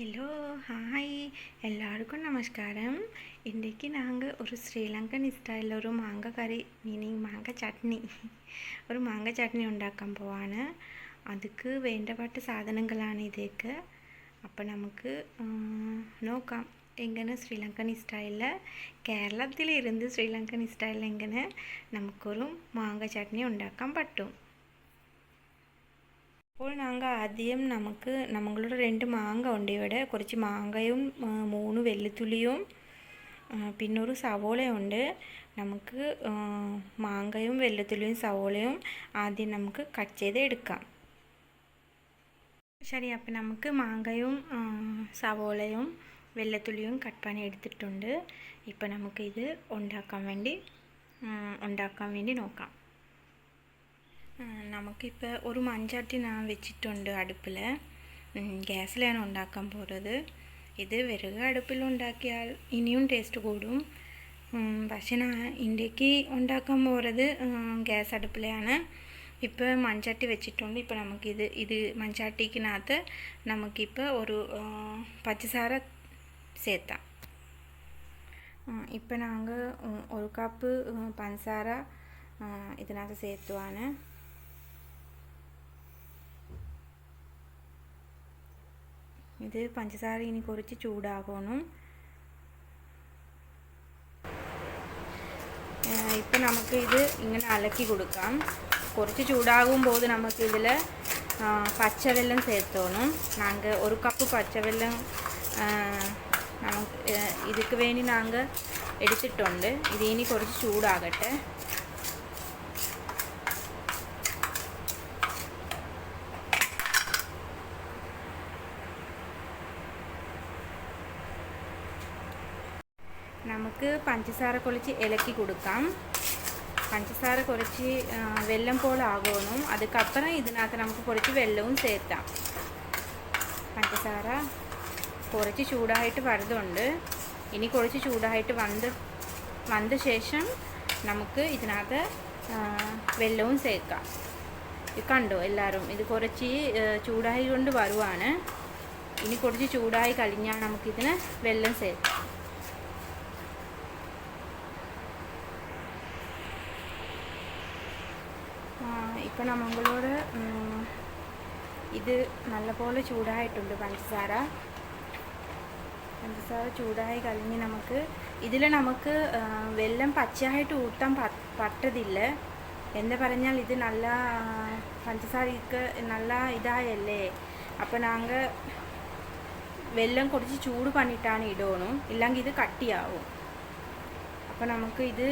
Hello hi எல்லாருக்கும் நமஸ்காரம். இன்றைக்கு நாங்கள் ஒரு ஸ்ரீலங்கன் ஸ்டைலில் ஒரு மாங்காய் கறி மீனிங் மாங்காய் சட்னி. ஒரு மாங்காய் சட்னி உண்டாக்கம் போவான அதுக்கு வேண்டப்பட்ட சாதனங்களான இதுக்கு. அப்போ நமக்கு நோக்கம். எங்கன்னு? ஸ்ரீலங்கன் ஸ்டைலில் കേരളത്തിലിരുന്ന് ശ്രീലങ്കൻ സ്റ്റൈലിൽ എങ്ങനെ നമുക്കൊരു മാങ്ങ ചട്നി ഉണ്ടാക്കാൻ പറ്റും അപ്പോൾ ഞങ്ങൾ ആദ്യം നമുക്ക് നമ്മളുടെ രണ്ട് മാങ്ങ ഉണ്ട് ഇവിടെ. കുറച്ച് മാങ്ങയും മൂന്ന് വെല്ലുത്തുള്ളിയും പിന്നെ ഒരു സവോളയുണ്ട് നമുക്ക് മാങ്ങയും വെല്ലുത്തുള്ളിയും സവോളയും ആദ്യം നമുക്ക് കട്ട് ചെയ്ത് എടുക്കാം. ശരി അപ്പം നമുക്ക് മാങ്ങയും സവോളയും വെള്ളത്തുള്ളിയും കട്ട് പണി എടുത്തിട്ടുണ്ട്. ഇപ്പം നമുക്കിത് ഉണ്ടാക്കാൻ വേണ്ടി ഉണ്ടാക്കാൻ വേണ്ടി നോക്കാം. നമുക്കിപ്പോൾ ഒരു മൺചട്ടി ഞാൻ വെച്ചിട്ടുണ്ട് അടുപ്പിൽ ഗ്യാസിലാണ് ഉണ്ടാക്കാൻ പോകുന്നത് ഇത് വിറക് അടുപ്പിൽ ഉണ്ടാക്കിയാൽ ഇനിയും ടേസ്റ്റ് കൂടും. ഉം, പക്ഷെ ഞാൻ ഇന്ത്യയ്ക്ക് ഉണ്ടാക്കാൻ പോകുന്നത് ഗ്യാസ് അടുപ്പിലാണ്. ഇപ്പോൾ മൺചട്ടി വെച്ചിട്ടുണ്ട്. ഇപ്പോൾ നമുക്കിത് ഇത് മൺചട്ടിക്കകത്ത് നമുക്കിപ്പോൾ ഒരു ആ, പഞ്ചസാര ചേർത്താം. ഇപ്പം ഞങ്ങൾ ഒരു കപ്പ് പഞ്ചസാര ആ, ഇതിനകത്ത് ചേർത്തുവാണ് ഇത് പഞ്ചസാര ഇനി കുറച്ച് ചൂടാകണം. ഇപ്പം നമുക്ക് ഇത് ഇങ്ങനെ അലക്കി കൊടുക്കാം. കുറച്ച് ചൂടാകുമ്പോൾ നമുക്ക് ഇതിൽ പച്ചവെല്ലം ചേർത്തോണം. ഞങ്ങൾ ഒരു കപ്പ് പച്ചവെല്ലം നമുക്ക് ഇതിക്ക് വേണ്ടി ഞങ്ങൾ എടുത്തിട്ടുണ്ട്. ഇത് ഇനി കുറച്ച് ചൂടാകട്ടെ. നമുക്ക് പഞ്ചസാര കുറച്ച് ഇലക്കി കൊടുക്കാം. പഞ്ചസാര കുറച്ച് വെല്ലം പോലെ ആകുമെന്നും അതുക്കപ്പുറം ഇതിനകത്ത് നമുക്ക് കുറച്ച് വെള്ളവും ചേർത്താം പഞ്ചസാര കുറച്ച് ചൂടായിട്ട് വരുന്നുണ്ട് ഇനി കുറച്ച് ചൂടായിട്ട് വന്ന് വന്ന ശേഷം നമുക്ക് ഇതിനകത്ത് വെല്ലവും ചേർക്കാം. കണ്ടോ എല്ലാവരും ഇത് കുറച്ച് ചൂടായി കൊണ്ട് വരുവാണ്. ഇനി കുറച്ച് ചൂടായി കഴിഞ്ഞാൽ നമുക്കിതിന് വെള്ളം ചേർക്കാം. ഇപ്പം നമ്മളോട് ഇത് നല്ലപോലെ ചൂടായിട്ടുണ്ട് പഞ്ചസാര. പഞ്ചസാര ചൂടായി കഴിഞ്ഞ് നമുക്ക് ഇതിൽ നമുക്ക് വെല്ലം പച്ചയായിട്ട് ഊട്ടാൻ പറ്റതില്ല. എന്ന് പറഞ്ഞാൽ ഇത് നല്ല പഞ്ചസാരക്ക് നല്ല ഇതായല്ലേ? അപ്പം നാങ്ക വെല്ലം കുറച്ച് ചൂട് പണിയിട്ടാണ് ഇടണം. ഇല്ലെങ്കിൽ ഇത് കട്ടിയാവും. അപ്പം നമുക്ക് ഇത്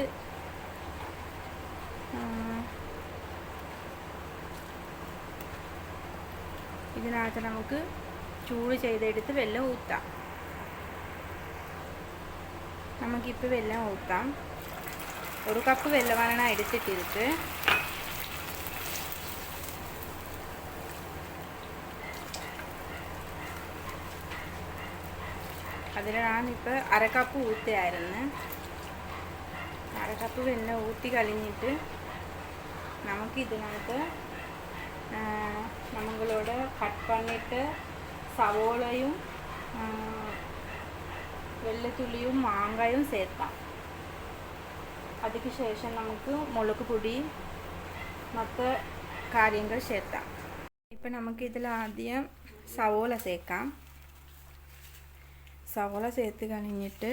ഇതിനകത്ത് നമുക്ക് ചൂട് ചെയ്തെടുത്ത് വെള്ളം ഊത്താം. നമുക്കിപ്പോൾ വെള്ളം ഊത്താം. ഒരു കപ്പ് വെള്ളമാണ് എടുത്തിട്ടിരുത്ത് അതിലാണിപ്പോൾ അരക്കപ്പ് ഊത്തിയായിരുന്നു അര കപ്പ് വെള്ളം ഊത്തി കഴിഞ്ഞിട്ട് നമുക്കിതിനകത്ത് നമ്മളോട് കട്ട് പണിട്ട് സവോളയും വെള്ളത്തുള്ളിയും മാങ്ങയും ചേർക്കാം. അതിന് ശേഷം നമുക്ക് മുളക് പൊടി മറ്റ് കാര്യങ്ങൾ ചേർത്താം ഇപ്പം നമുക്കിതിൽ ആദ്യം സവോള ചേർക്കാം. സവോള ചേർത്ത് കഴിഞ്ഞിട്ട്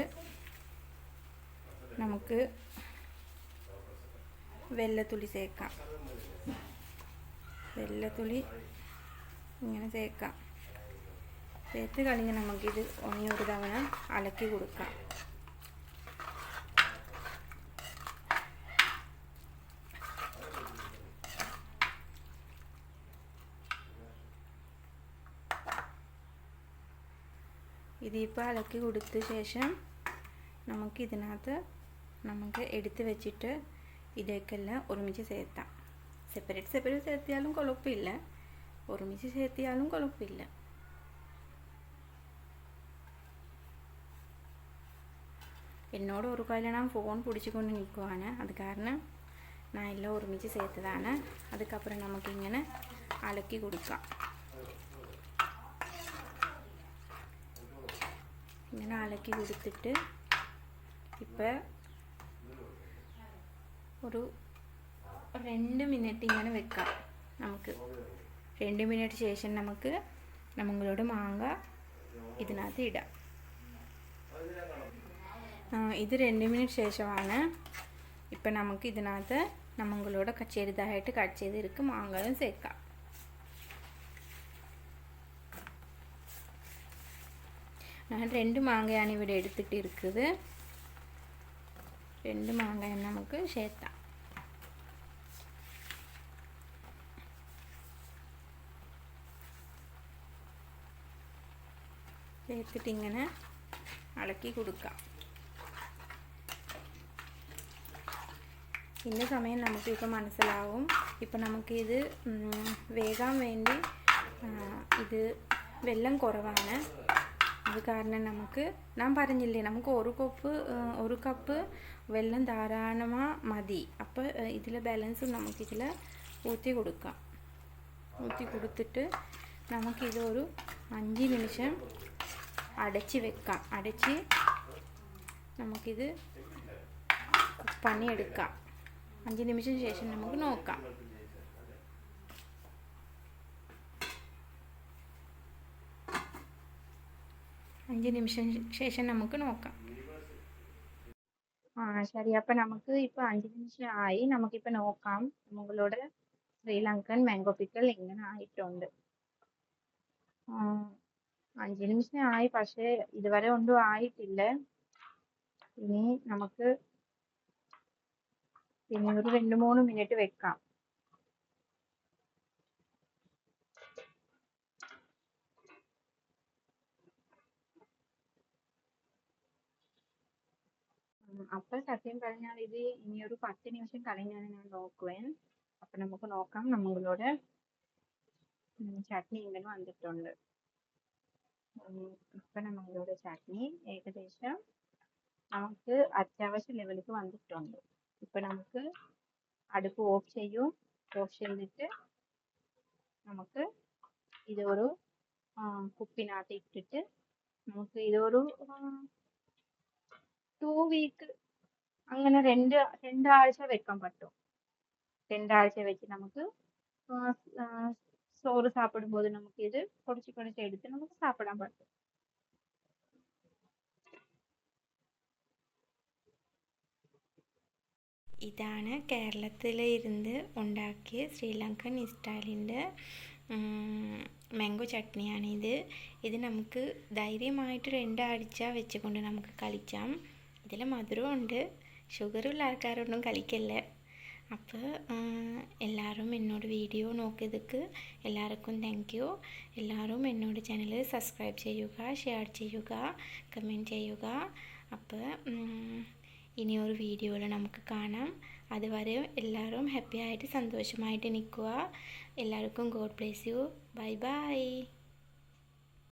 നമുക്ക് വെള്ളത്തുള്ളി ചേർക്കാം. വെള്ളത്തുള്ളി ഇങ്ങനെ തേക്കാം. തേത്ത് കഴിഞ്ഞ് നമുക്കിത് ഒന്നി തവണ അലക്കി കൊടുക്കാം. ഇതിപ്പോൾ അലക്കി കൊടുത്ത ശേഷം നമുക്ക് ഇതിനകത്ത് നമുക്ക് എടുത്ത് വെച്ചിട്ട് ഇതേക്കെല്ലാം ഒരുമിച്ച് ചേർത്താം. സെപ്പറേറ്റ് സെപ്പറേറ്റ് ചേർത്തിയാലും കുഴപ്പമില്ല ഒരുമിച്ച് ചേർത്തിയാലും കുഴപ്പമില്ല എന്നോട് ഒരു കല്യാണം ഫോൺ പിടിച്ചുകൊണ്ട് നിൽക്കുവാണ് അത് കാരണം ഞാൻ എല്ലാം ഒരുമിച്ച് ചേർത്തതാണ് അതുക്കപ്പുറം നമുക്കിങ്ങനെ അലക്കി കൊടുക്കാം ഇങ്ങനെ അലക്കി കൊടുത്തിട്ട് ഇപ്പം ഒരു രണ്ട് മിനിറ്റ് ഇങ്ങനെ വെക്കാം. നമുക്ക് രണ്ട് മിനിറ്റ് ശേഷം നമുക്ക് നമ്മളോട് മാങ്ങ ഇതിനകത്ത് ഇടാം. ഇത് രണ്ട് മിനിറ്റ് ശേഷമാണ് ഇപ്പം നമുക്ക് ഇതിനകത്ത് നമ്മളോട് ചെറുതായിട്ട് കട്ട് ചെയ്തിരിക്ക് മാങ്ങയും ചേർക്കാം. ഞാൻ രണ്ട് മാങ്ങയാണ് ഇവിടെ എടുത്തിട്ടിരിക്കുന്നത് രണ്ട് മാങ്ങയും നമുക്ക് ചേർത്താം ചേർത്തിട്ട് ഇങ്ങനെ ഇളക്കി കൊടുക്കാം. ഇന്ന സമയം നമുക്കിപ്പോൾ മനസ്സിലാവും. ഇപ്പം നമുക്കിത് വേകാൻ വേണ്ടി ഇത് വെള്ളം കുറവാണ്. അത് കാരണം നമുക്ക് ഞാൻ പറഞ്ഞില്ലേ നമുക്ക് ഒരു കപ്പ് ഒരു കപ്പ് വെള്ളം ധാരാളമാ മതി. അപ്പോൾ ഇതിലെ ബാലൻസ് നമുക്കിതിൽ ഊറ്റി കൊടുക്കാം. ഊറ്റി കൊടുത്തിട്ട് നമുക്കിത് ഒരു അഞ്ച് നിമിഷം അടച്ച് വെക്കാം. അടച്ച് നമുക്കിത് പണിയെടുക്കാം. അഞ്ച് നിമിഷം ശേഷം നമുക്ക് നോക്കാം. അഞ്ച് നിമിഷം ശേഷം നമുക്ക് നോക്കാം. ആ ശരി. അപ്പൊ നമുക്ക് ഇപ്പൊ അഞ്ച് നിമിഷം ആയി. നമുക്കിപ്പൊ നോക്കാം. മുകളിലൂടെ ശ്രീലങ്കൻ മാംഗോ പിക്കൽ ഇങ്ങനെ ആയിട്ടുണ്ട്. അഞ്ച് നിമിഷം ആയി പക്ഷേ ഇതുവരെ ഒന്നും ആയിട്ടില്ല. ഇനി നമുക്ക് പിന്നെ ഒരു രണ്ട് മൂന്ന് മിനിറ്റ് വെക്കാം. അപ്പോൾ അപ്പൊ സത്യം പറഞ്ഞാൽ ഇത് ഇനി ഒരു പത്ത് നിമിഷം കഴിഞ്ഞാണ് ഞാൻ നോക്കുവേൻ അപ്പൊ നമുക്ക് നോക്കാം നമ്മളോട് ചട്നി ഇങ്ങനെ വന്നിട്ടുണ്ട്. ഉം, ഇപ്പൊ നമ്മളോട് ചട്നി ഏകദേശം നമുക്ക് അത്യാവശ്യ ലെവലിലേക്ക് വന്നിട്ടുണ്ട്. ഇപ്പൊ നമുക്ക് അടുപ്പ് ഓഫ് ചെയ്യും. ഓഫ് ചെയ്തിട്ട് നമുക്ക് ഇതൊരു ആ, കുപ്പിനകത്ത് ഇട്ടിട്ട് നമുക്ക് ഇതൊരു ടു വീക്ക് അങ്ങനെ രണ്ട് രണ്ടാഴ്ച വെക്കാൻ പറ്റും. രണ്ടാഴ്ച വെച്ച് നമുക്ക് ചോറ് സാപ്പിടുമ്പോൾ നമുക്ക് ഇത് കുറച്ച് കുറച്ച് എടുത്ത് നമുക്ക് സാപ്പിടാൻ പറ്റും. ഇതാണ് കേരളത്തിൽ ഇരുന്ന് ഉണ്ടാക്കിയ ശ്രീലങ്കൻ സ്റ്റൈലിന്റെ മാംഗോ ചട്നിയാണിത്. ഇത് നമുക്ക് ധൈര്യമായിട്ട് രണ്ടാഴ്ച വെച്ചുകൊണ്ട് നമുക്ക് കളിക്കാം. ഇതിൽ മധുരമുണ്ട് ഷുഗറുള്ള ആൾക്കാരൊന്നും കളിക്കല്ല? അപ്പോൾ എല്ലാവരും എന്നോട് വീഡിയോ നോക്കിയതുക്ക് എല്ലാവർക്കും താങ്ക് യു എല്ലാവരും എന്നോട് ചാനൽ സബ്സ്ക്രൈബ് ചെയ്യുക ഷെയർ ചെയ്യുക കമന്റ് ചെയ്യുക. അപ്പോൾ ഇനിയൊരു വീഡിയോയിൽ നമുക്ക് കാണാം. അതുവരെ എല്ലാവരും ഹാപ്പി ആയിട്ട് സന്തോഷമായിട്ട് നിൽക്കുക. എല്ലാവർക്കും God bless you bye bye